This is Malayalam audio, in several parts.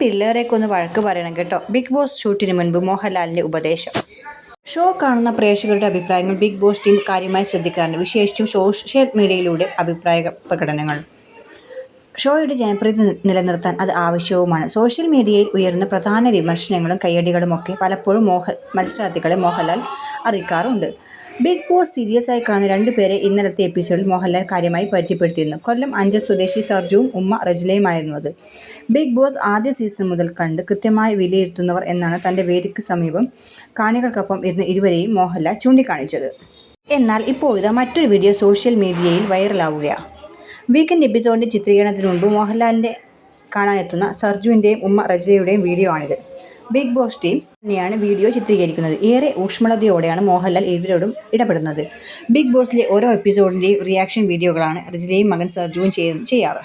പിള്ളേരെയൊക്കെ ഒന്ന് വഴക്ക് പറയണം കേട്ടോ. ബിഗ് ബോസ് ഷൂട്ടിന് മുൻപ് മോഹൻലാലിന്റെ ഉപദേശം. ഷോ കാണുന്ന പ്രേക്ഷകരുടെ അഭിപ്രായങ്ങൾ ബിഗ് ബോസ് ടീം കാര്യമായി ശ്രദ്ധിക്കാറുണ്ട്. വിശേഷിച്ചും സോഷ്യൽ മീഡിയയിലൂടെ അഭിപ്രായ പ്രകടനങ്ങൾ. ഷോയുടെ ജനപ്രീതി നിലനിർത്താൻ അത് ആവശ്യവുമാണ്. സോഷ്യൽ മീഡിയയിൽ ഉയർന്ന പ്രധാന വിമർശനങ്ങളും കയ്യടികളുമൊക്കെ പലപ്പോഴും മോഹ മത്സരാർത്ഥികളെ മോഹൻലാൽ അറിയിക്കാറുണ്ട്. ബിഗ് ബോസ് സീരിയസ് ആയി കാണുന്ന രണ്ടുപേരെ ഇന്നലത്തെ എപ്പിസോഡിൽ മോഹൻലാൽ കാര്യമായി പരിചയപ്പെടുത്തിയിരുന്നു. കൊല്ലം അഞ്ചൽ സ്വദേശി സർജുവും ഉമ്മ റജിലയുമായിരുന്നു അത് ബിഗ് ബോസ് ആദ്യ സീസൺ മുതൽ കണ്ട് കൃത്യമായി വിലയിരുത്തുന്നവർ എന്നാണ് തന്റെ വേദിക്ക് സമീപം കാണികൾക്കൊപ്പം ഇരുന്ന് ഇരുവരെയും മോഹൻലാൽ ചൂണ്ടിക്കാണിച്ചത്. എന്നാൽ ഇപ്പോഴത്തെ മറ്റൊരു വീഡിയോ സോഷ്യൽ മീഡിയയിൽ വൈറലാവുകയാണ് വീക്കെൻഡ് എപ്പിസോഡിന്റെ ചിത്രീകരണത്തിന് മുൻപ് മോഹൻലാലിന്റെ കാണാനെത്തുന്ന സർജുവിന്റെയും ഉമ്മ റജിലയുടെയും വീഡിയോ ആണിത്. ബിഗ് ബോസ് ടീം തന്നെയാണ് വീഡിയോ ചിത്രീകരിക്കുന്നത്. ഏറെ ഊഷ്മളതയോടെയാണ് മോഹൻലാൽ ഇവരോടും ഇടപെടുന്നത്. ബിഗ് ബോസിലെ ഓരോ എപ്പിസോഡിന്റെയും റിയാക്ഷൻ വീഡിയോകളാണ് റജിലയും മകൻ സർജുവും ചെയ്യ- ചെയ്യാറ്.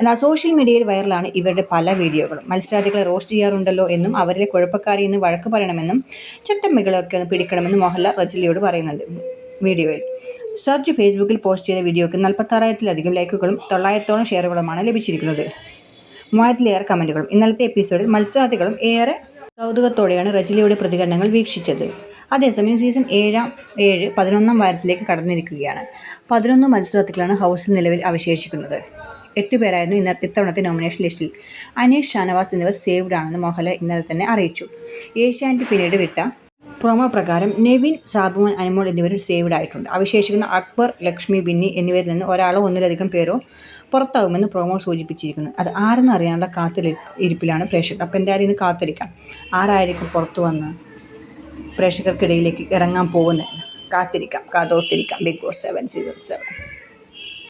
എന്നാൽ സോഷ്യൽ മീഡിയയിൽ വൈറലാണ് ഇവരുടെ പല വീഡിയോകളും. മത്സരാർത്ഥികളെ റോസ്റ്റ് ചെയ്യാറുണ്ടല്ലോ എന്നും അവരിലെ കുഴപ്പക്കാരി എന്ന് വഴക്ക് പറയണമെന്നും ചട്ടമ്മികളൊക്കെ ഒന്ന് പിടിക്കണമെന്നും മോഹൻലാൽ റജിലയോട് പറയുന്നുണ്ട് വീഡിയോയിൽ. സർജ് ഫേസ്ബുക്കിൽ പോസ്റ്റ് ചെയ്ത വീഡിയോയ്ക്ക് നാൽപ്പത്താറായിരത്തിലധികം ലൈക്കുകളും തൊള്ളായിരത്തോളം ഷെയറുകളുമാണ് ലഭിച്ചിരിക്കുന്നത്. മൂവായിരത്തിലേറെ കമന്റുകളും ഇന്നലത്തെ എപ്പിസോഡിൽ മത്സരാർത്ഥികളും ഏറെ കൗതുകത്തോടെയാണ് റജിലയുടെ പ്രതികരണങ്ങൾ വീക്ഷിച്ചത്. അതേസമയം സീസൺ ഏഴാം ഏഴ് പതിനൊന്നാം വാരത്തിലേക്ക് കടന്നിരിക്കുകയാണ്. പതിനൊന്ന് മത്സരാർത്ഥികളാണ് ഹൗസിൽ നിലവിൽ അവശേഷിക്കുന്നത്. എട്ട് പേരായിരുന്നു ഇന്ന ഇത്തവണത്തെ നോമിനേഷൻ ലിസ്റ്റിൽ. അനീഷ് ഷാനവാസ് എന്നിവർ സേവ്ഡ് ആണെന്ന് മോഹൻലാൽ ഇന്നലെ തന്നെ അറിയിച്ചു. ഏഷ്യാനെറ്റ് പിന്നീട് വിട്ട പ്രോമോ പ്രകാരം നെവിൻ സാബുമോൻ അനുമോൾ എന്നിവരും സേവ്ഡ് ആയിട്ടുണ്ട്. അവശേഷിക്കുന്ന അക്ബർ ലക്ഷ്മി ബിന്നി എന്നിവരിൽ നിന്ന് ഒരാളോ ഒന്നിലധികം പേരോ പുറത്താകുമെന്ന് പ്രൊമോ സൂചിപ്പിച്ചിരിക്കുന്നു. അത് ആരെന്ന് അറിയാനുള്ള കാത്തിരി ഇരിപ്പിലാണ് പ്രേക്ഷകർ. അപ്പോൾ എന്തായാലും ഇന്ന് കാത്തിരിക്കാം. ആരായിരിക്കും പുറത്തു വന്ന് പ്രേക്ഷകർക്കിടയിലേക്ക് ഇറങ്ങാൻ പോകുന്നത്? കാത്തിരിക്കാം. കാതോർത്തിരിക്കാം. Bigg Boss seven season seven